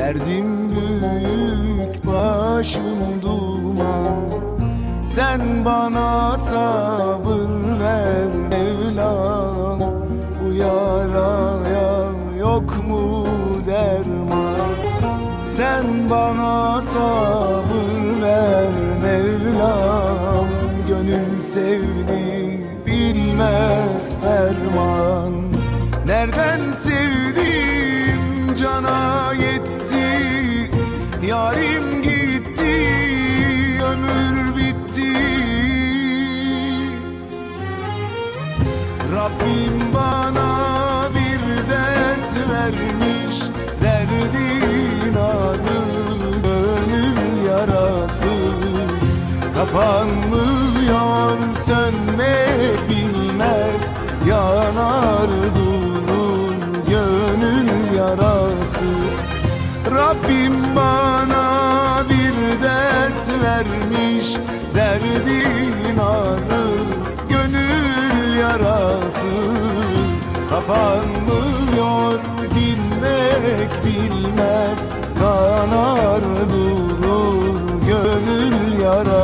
Derdim büyük başım duman Sen bana sabır ver Mevlam. Bu yaraya yok mu derman? Sen bana sabır ver Mevlam. Gönül sevdi bilmez ferman. Nereden sevdim cana yetti vermiş Derdin adı gönül yarası. Kapanmıyor sönme bilmez Yanar durur gönül yarası. Rabbim bana bir dert vermiş Derdin adı gönül yarası. Kapanmıyor yara.